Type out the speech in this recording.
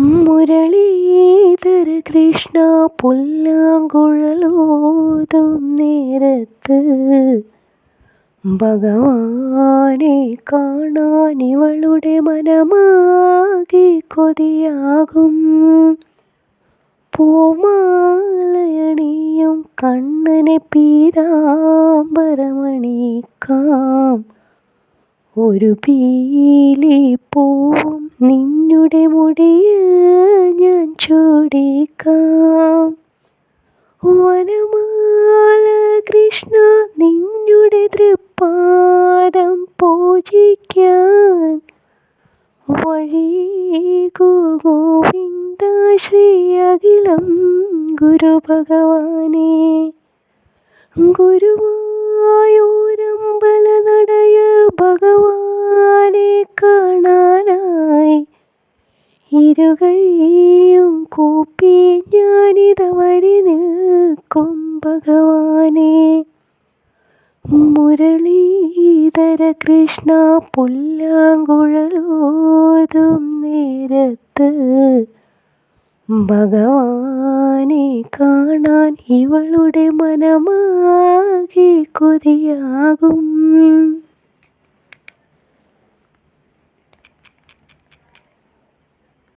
മുരളീധര കൃഷ്ണ പുല്ലാങ്കുഴലോതും നേരത്ത് ഭഗവാനെ കാണാൻ ഇവളുടെ മനമാകെ കൊതിയാകും. പൂമാലയണിയും കണ്ണനെ പീതാംബരമണിക്കാം. ഒരു പീലി പൂവും നിന്നുടെ മുടിയിൽ ഞാൻ ചൂടിക്കാം. വനമാല കൃഷ്ണ നിന്നുടെ തൃപ്പാദം പൂജിക്കാൻ. വഴീകു ഗോവിന്ദ ശ്രീ അഖിലം ഗുരു ഭഗവാനെ ഗുരുവായൂരമ്പല നടയ ഭഗവാനെ കാണാനായി ഇരുകൈയും കൂപ്പി ഞാനിത വരി നിൽക്കും ഭഗവാനെ. മുരളീധര കൃഷ്ണ പുല്ലാങ്കുഴലോതും നേരത്ത് ഭഗവാനെ കാണാൻ ഇവളുടെ മനമാകെ കൊതിയാകും.